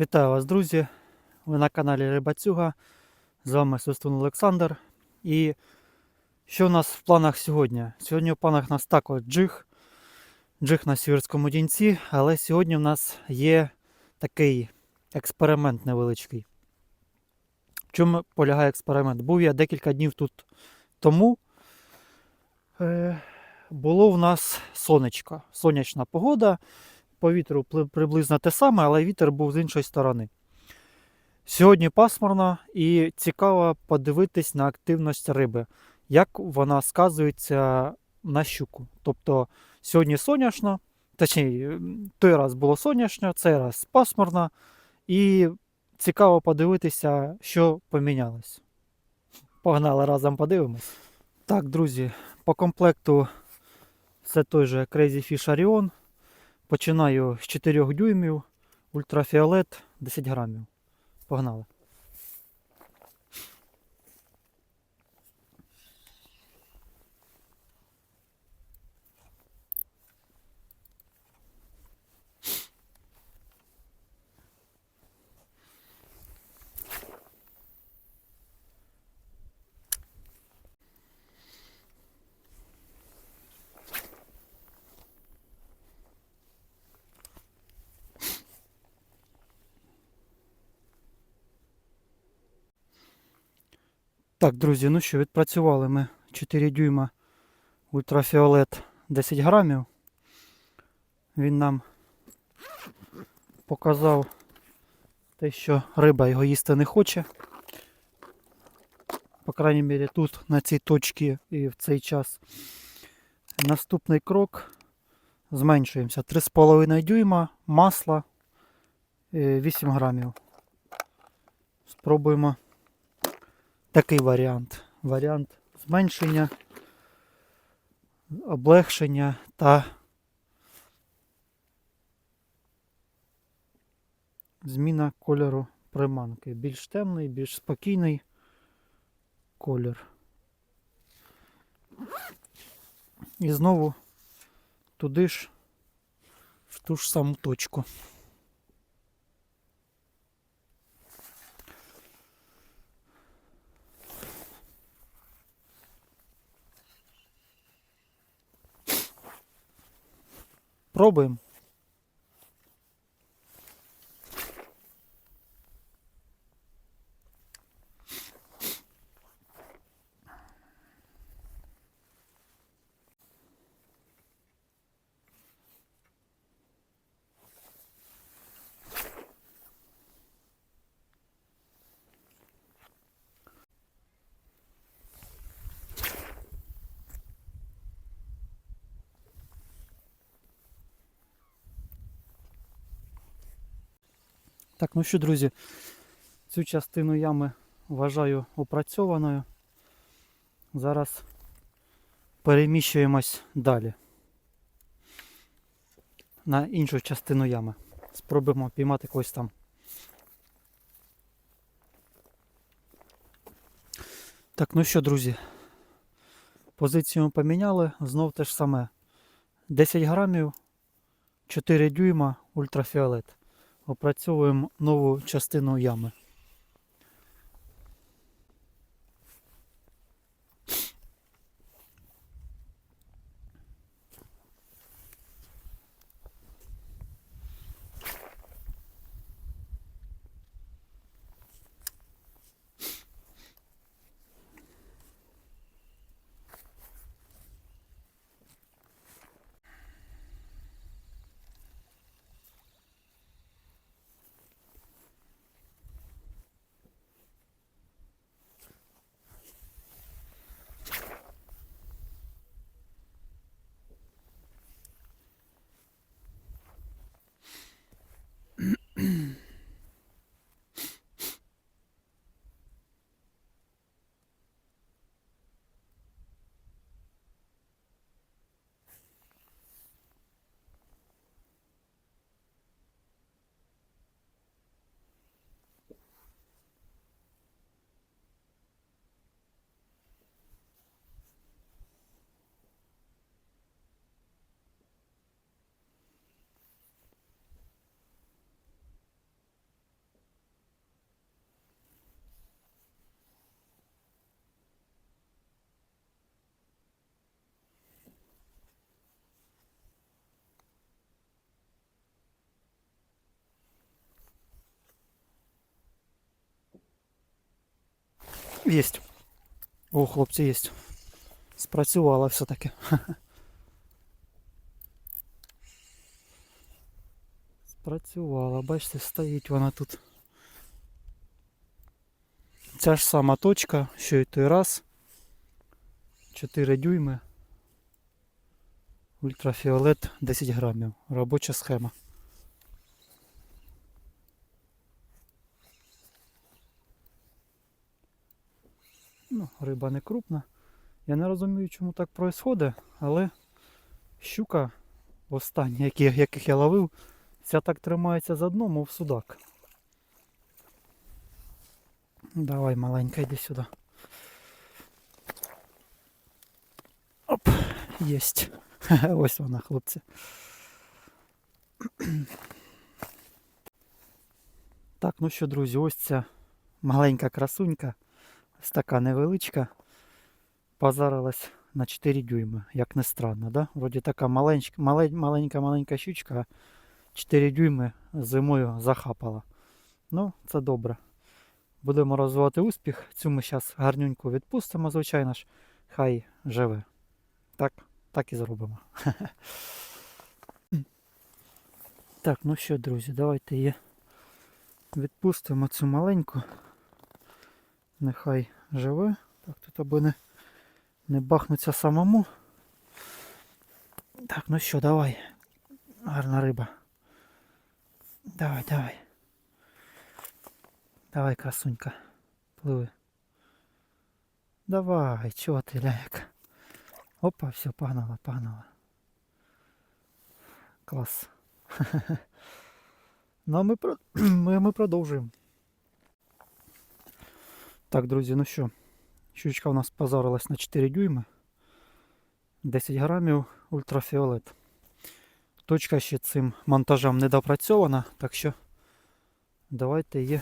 Вітаю вас, друзі! Ви на каналі Рибацюга. З вами Свистун Олександр. І що у нас в планах сьогодні? Сьогодні в планах у нас також джиг. Джиг на сіверському дінці, але сьогодні в нас є такий експеримент невеличкий. В чому полягає експеримент? Був я декілька днів тут тому. Е, було в нас сонечко, сонячна погода по вітру приблизно те саме, але вітер був з іншої сторони. Сьогодні пасмурно і цікаво подивитись на активність риби, як вона сказується на щуку. Тобто сьогодні сонячно, точніше, той раз було сонячно, цей раз пасмурно, і цікаво подивитися, що помінялось. Погнали разом подивимось. Так, друзі, по комплекту це той же Crazy Fish Orion. Починаю з 4 дюймів, ультрафіолет 10 грамів. Погнали. Так, друзі, ну що, відпрацювали ми 4 дюйма ультрафіолет 10 грамів. Він нам показав те, що риба його їсти не хоче. По крайній мірі тут, на цій точці і в цей час. Наступний крок. Зменшуємося. 3,5 дюйма, масло е, 8 грамів. Спробуємо такий варіант. Варіант зменшення, облегшення та зміна кольору приманки. Більш темний, більш спокійний колір. І знову туди ж, в ту ж саму точку. Пробуємо. Так, ну що, друзі, цю частину ями вважаю опрацьованою. Зараз переміщуємось далі. На іншу частину ями. Спробуємо піймати когось там. Так, ну що, друзі, позицію ми поміняли, знов те ж саме. 10 грамів, 4 дюйма, ультрафіолет опрацьовуємо нову частину ями. Єсть. О, хлопці, єсть. Спрацювала все-таки. Спрацювала, бачите, стоїть вона тут. Ця ж сама точка, що й той раз. 4 дюйми. Ультрафіолет 10 грамів. Робоча схема. Ну, риба не крупна. Я не розумію, чому так відбувається, але щука остання, яких я ловив, ця так тримається за дно, мов судак. Давай, маленька, йди сюди. Оп, єсть. Ось вона, хлопці. Так, ну що, друзі, ось ця маленька красунька, така невеличка, позарилась на 4 дюйми, як не странно, да? Вроді така маленька, маленька, маленька щучка, а 4 дюйми зимою захапала. Ну, це добре. Будемо розвивати успіх. Цю ми зараз гарнюньку відпустимо, звичайно ж. Хай живе. Так, так і зробимо. Так, ну що, друзі, давайте її відпустимо цю маленьку. Нехай живе. Так, тут аби не, не бахнуться самому. Так, ну що, давай. Гарна риба. Давай, давай. Давай, красунька. Пливи. Давай, чого ти ляяк? Опа, все, погнала, погнала. Клас. Ну а ми, ми, ми продовжуємо. Так, друзі, ну що, щучка у нас позарилась на 4 дюйми. 10 грамів ультрафіолет. Точка ще цим монтажем не допрацьована, так що давайте її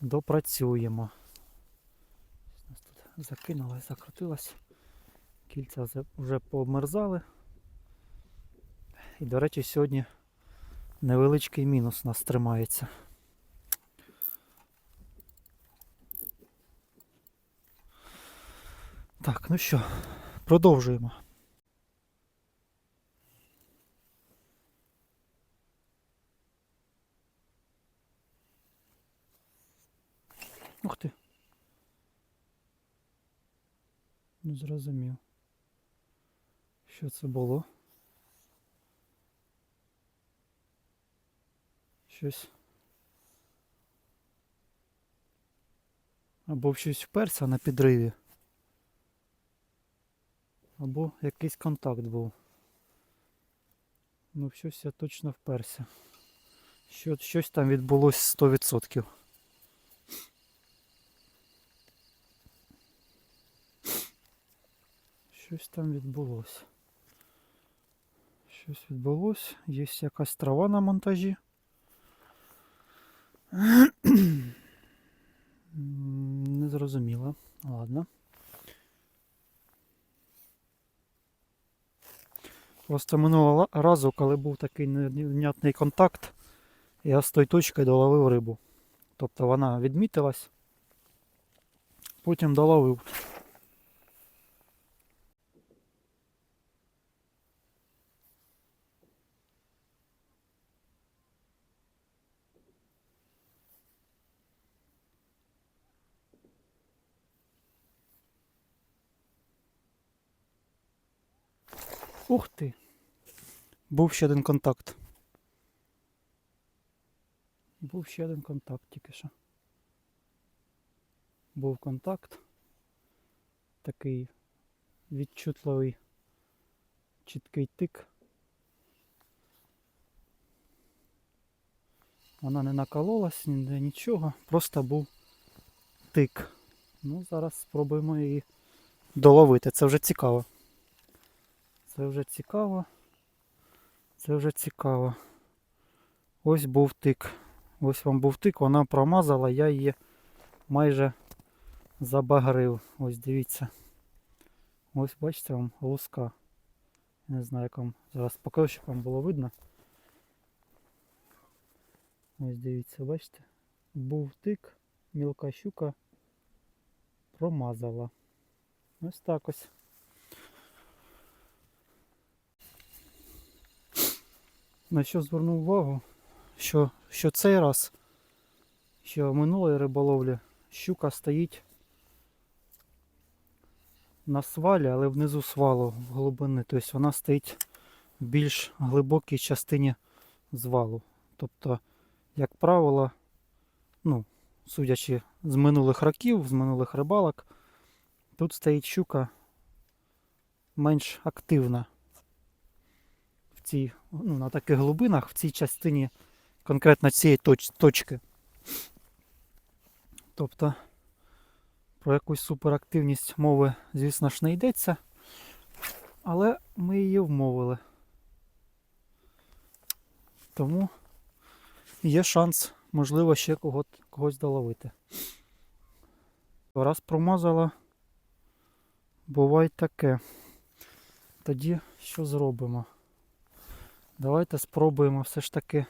допрацюємо. Нас тут закинулась, закрутилась. Кільця вже пообмерзали. І, до речі, сьогодні невеличкий мінус у нас тримається. Так, ну що, продовжуємо. Ух ти. Не зрозумів. Що це було? Щось. Або щось вперся на підриві. Або якийсь контакт був. Ну, щось я точно вперся. Що, щось там відбулось 100%. Щось там відбулось. Щось відбулось. Є якась трава на монтажі. Не зрозуміло. Ладно. Просто минулого разу, коли був такий невнятний контакт, я з тої точки доловив рибу. Тобто вона відмітилась, потім доловив. Ух ти! Був ще один контакт. Був ще один контакт тільки що. Був контакт. Такий відчутливий, чіткий тик. Вона не накололась, ніде нічого, просто був тик. Ну, зараз спробуємо її доловити. Це вже цікаво. Це вже цікаво. Це вже цікаво. Ось був тик. Ось вам був тик, вона промазала, я її майже забагрив. Ось дивіться. Ось бачите вам луска. Не знаю, як вам зараз покажу, щоб вам було видно. Ось дивіться, бачите? Був тик, мілка щука. промазала. Ось так ось. На що звернув увагу, що, що цей раз, що минулої риболовлі щука стоїть на свалі, але внизу свалу в глибини. Тобто вона стоїть в більш глибокій частині звалу. Тобто, як правило, ну, судячи з минулих років, з минулих рибалок, тут стоїть щука менш активна цій, ну, на таких глибинах, в цій частині конкретно цієї точ, точки. Тобто про якусь суперактивність мови, звісно ж, не йдеться, але ми її вмовили. Тому є шанс, можливо, ще кого, когось доловити. Раз промазала, буває таке. Тоді що зробимо? Давайте спробуємо все ж таки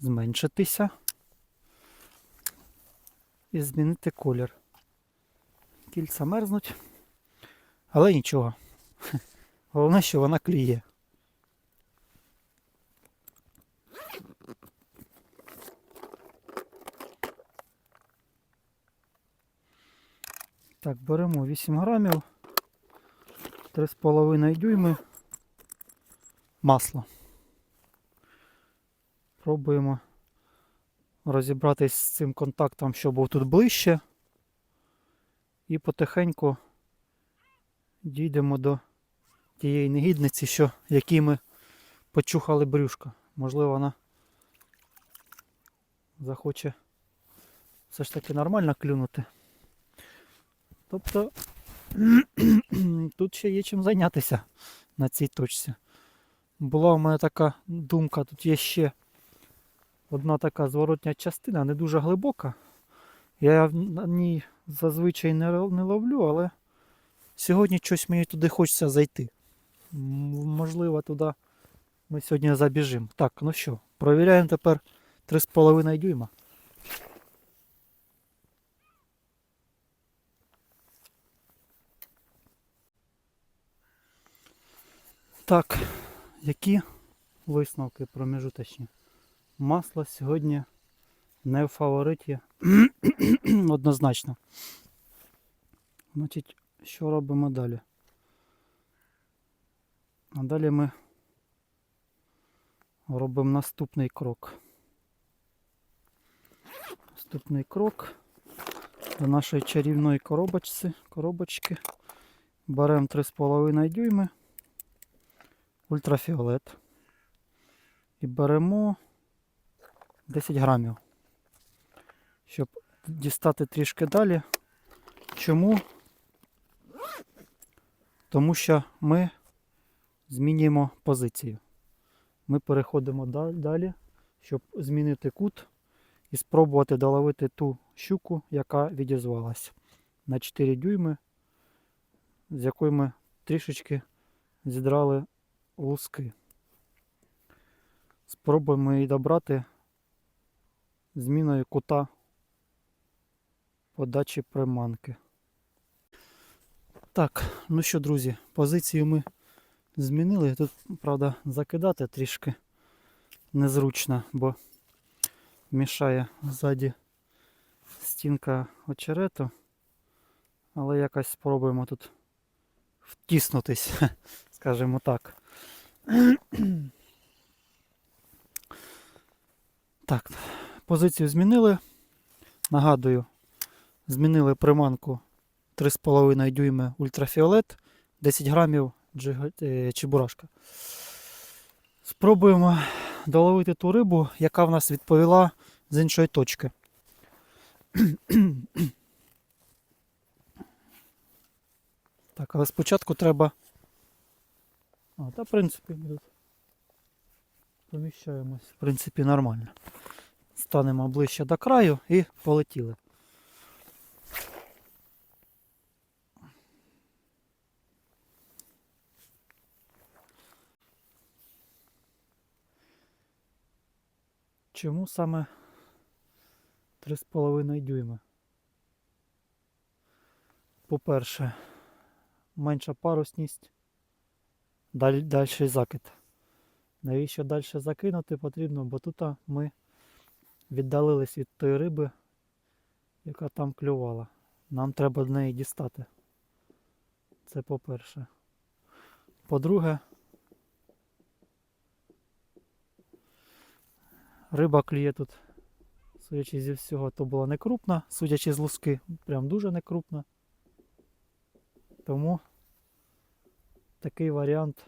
зменшитися і змінити колір. Кільця мерзнуть, але нічого. Головне, що вона кліє. Так, беремо 8 грамів, 3,5 дюйми масло. Пробуємо розібратись з цим контактом, що був тут ближче. І потихеньку дійдемо до тієї негідниці, що якій ми почухали брюшко. Можливо, вона захоче все ж таки нормально клюнути. Тобто тут ще є чим зайнятися на цій точці. Була у мене така думка, тут є ще одна така зворотня частина, не дуже глибока. Я на ній зазвичай не, ловлю, але сьогодні щось мені туди хочеться зайти. Можливо, туди ми сьогодні забіжимо. Так, ну що, провіряємо тепер 3,5 дюйма. Так, які висновки проміжуточні? Масло сьогодні не в фавориті однозначно. Значить, що робимо далі? А далі ми робимо наступний крок. Наступний крок до нашої чарівної коробочки. Беремо 3,5 дюйми ультрафіолет. І беремо 10 грамів, щоб дістати трішки далі. Чому? Тому що ми змінюємо позицію. Ми переходимо далі, щоб змінити кут і спробувати доловити ту щуку, яка відізвалась на 4 дюйми, з якої ми трішечки зідрали луски. Спробуємо її добрати зміною кута подачі приманки. Так, ну що, друзі, позицію ми змінили. Тут, правда, закидати трішки незручно, бо мішає ззаді стінка очерету. Але якось спробуємо тут втіснутись, скажімо так. Так, позицію змінили. Нагадую, змінили приманку 3,5 дюйми ультрафіолет, 10 грамів е, чебурашка. Спробуємо доловити ту рибу, яка в нас відповіла з іншої точки. Так, але спочатку треба. А, та в принципі ми тут поміщаємось, в принципі, нормально. Станемо ближче до краю і полетіли. Чому саме 3,5 дюйма? по-перше, менша парусність, далі, закид. Навіщо далі закинути потрібно, бо тут ми віддалились від тої риби, яка там клювала. Нам треба до неї дістати. Це по-перше. По-друге, риба клює тут, судячи зі всього, то була не крупна, судячи з луски, прям дуже не крупна. Тому такий варіант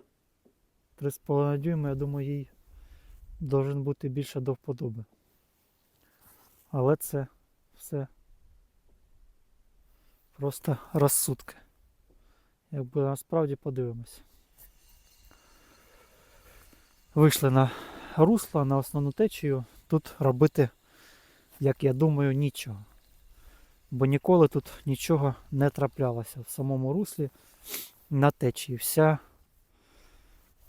3,5 дюйма, я думаю, їй должен бути більше до вподоби. Але це все просто розсудки. Якби насправді подивимось. Вийшли на русло, на основну течію. Тут робити, як я думаю, нічого. Бо ніколи тут нічого не траплялося в самому руслі на течії. Вся,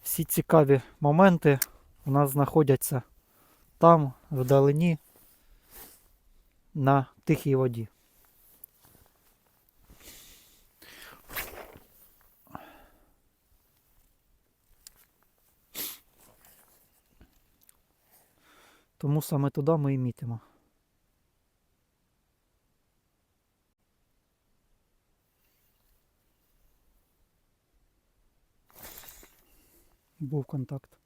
всі цікаві моменти у нас знаходяться там, вдалині, на тихій воді. Тому саме туди ми і мітимо. Був контакт.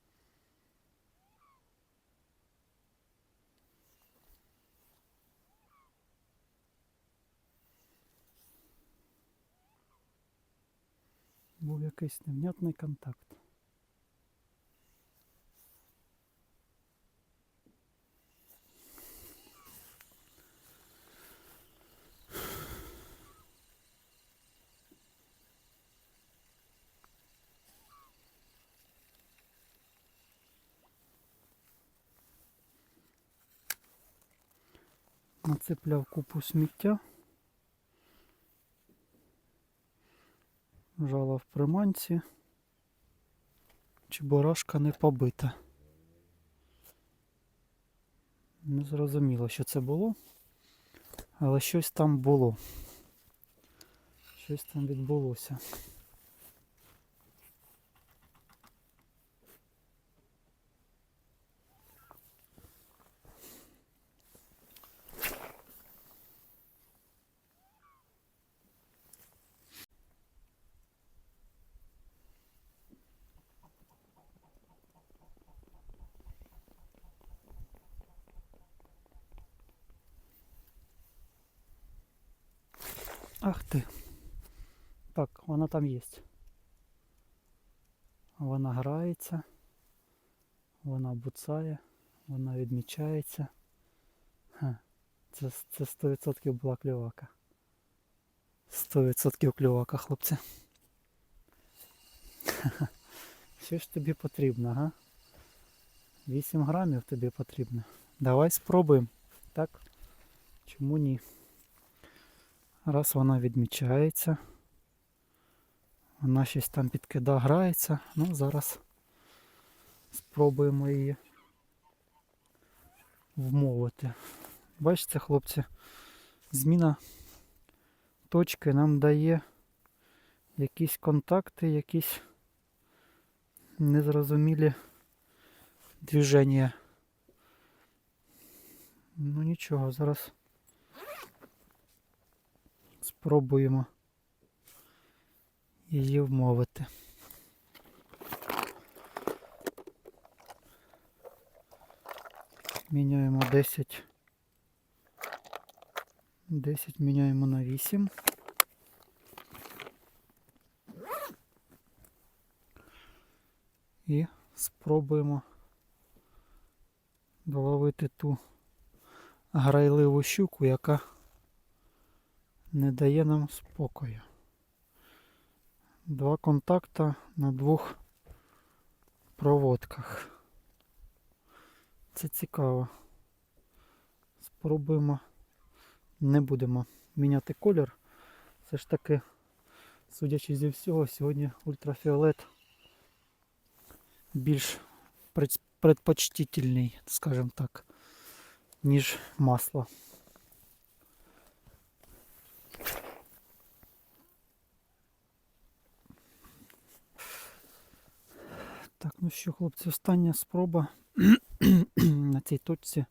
Був якийсь невнятний контакт. Нацепляв купу сміття. Жала в приманці. Чебурашка не побита. Не зрозуміло, що це було, але щось там було. Щось там відбулося. Ах ти. Так, вона там є. Вона грається, вона буцає, вона відмічається. Ха, це, це 100% була клювака. 100% клювака, хлопці. Що ж тобі потрібно, га? 8 грамів тобі потрібно. Давай спробуємо. Так? Чому ні? Раз вона відмічається. Вона щось там підкида грається. Ну, зараз спробуємо її вмовити. Бачите, хлопці, зміна точки нам дає якісь контакти, якісь незрозумілі движення. Ну нічого, зараз спробуємо її вмовити. Міняємо 10. 10 міняємо на 8. І спробуємо доловити ту грайливу щуку, яка не дає нам спокою. Два контакта на двох проводках. Це цікаво. Спробуємо. Не будемо міняти колір. Все ж таки, судячи зі всього, сьогодні ультрафіолет більш пред- предпочтительний, скажімо так, ніж масло. Так, ну що, хлопці, остання спроба на цій точці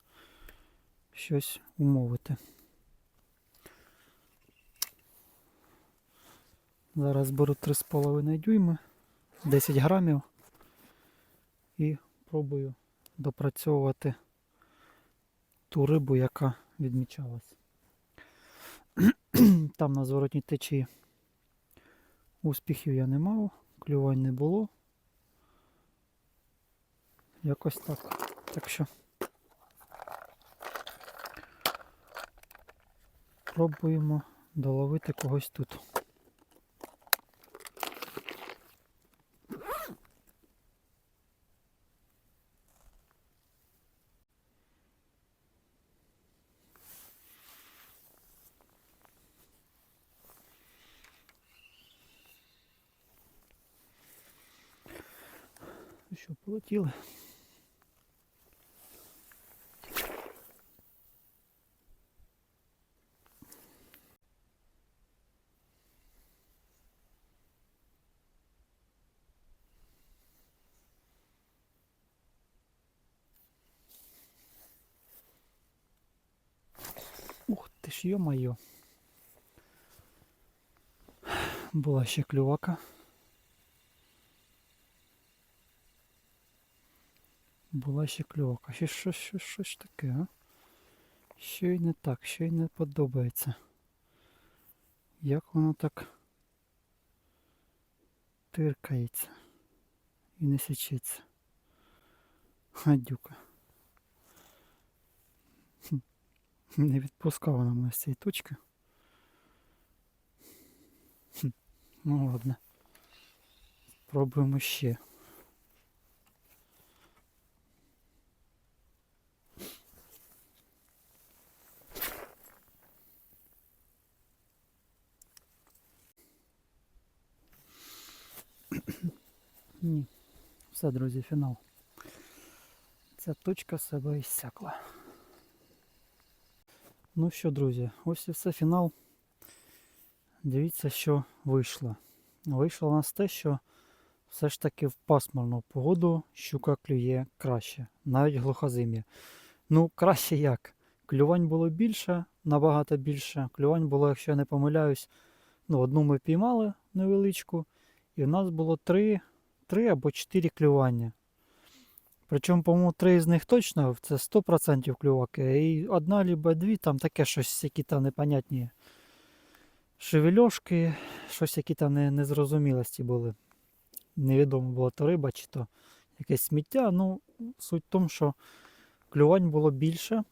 щось умовити. Зараз беру 3,5 дюйми, 10 грамів і пробую допрацьовувати ту рибу, яка відмічалась. Там на зворотній течії успіхів я не мав, клювань не було. Якось так. Так що пробуємо доловити когось тут. Що, полетіли? Ж, йо-моє. Була ще клювака. Була ще щось, щось, щось таке, а? Що й не так, що й не подобається. Як воно так тиркається і не січеться. Гадюка. Хм. Не відпускала мене з цієї точки. Хм. Ну ладно. Пробуємо ще. Ні. Все, друзі, фінал. Ця точка себе іссякла. Ну що, друзі, ось і все фінал. Дивіться, що вийшло. Вийшло у нас те, що все ж таки в пасмурну погоду щука клює краще, навіть глухозим'я. Ну, краще як? Клювань було більше, набагато більше. Клювань було, якщо я не помиляюсь, ну, одну ми піймали невеличку, і в нас було три, три або чотири клювання. Причому, по-моєму, три з них точно, це 100% клюваки, і одна либо дві, там таке щось, які там непонятні шевельошки, щось які там не, незрозумілості були. Невідомо була то риба чи то якесь сміття. Ну, суть в тому, що клювань було більше.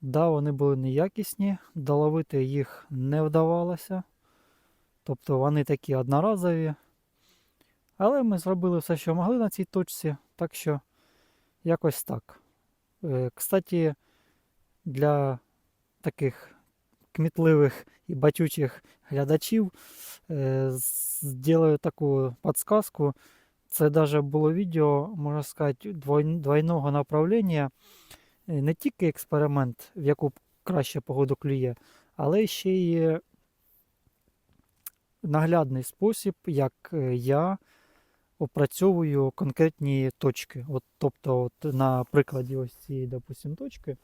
Да, вони були неякісні, доловити їх не вдавалося. Тобто вони такі одноразові. Але ми зробили все, що могли на цій точці, так що якось так. Е, Кстати, для таких кмітливих і батючих глядачів е, зроблю таку підсказку. Це навіть було відео, можна сказати, двойного направлення. Е, Не тільки експеримент, в яку краще погоду клює, але ще й наглядний спосіб, як е, я опрацьовую конкретні точки. От, тобто, от на прикладі ось цієї, допустим, точки,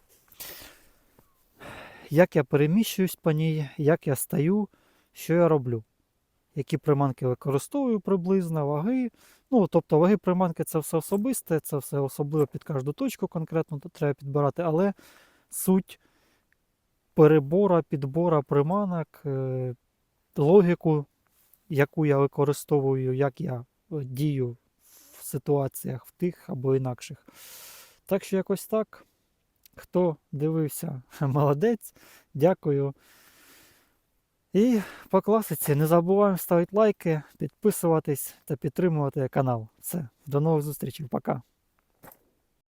як я переміщуюсь по ній, як я стаю, що я роблю. Які приманки використовую приблизно, ваги. Ну, тобто ваги приманки це все особисте, це все особливо під кожну точку конкретно то треба підбирати, але суть перебора, підбора приманок, е, логіку, яку я використовую, як я дію в ситуаціях в тих або інакших. Так що якось так. Хто дивився, молодець, дякую. І по класиці не забуваємо ставити лайки, підписуватись та підтримувати канал. Все, до нових зустрічей, пока.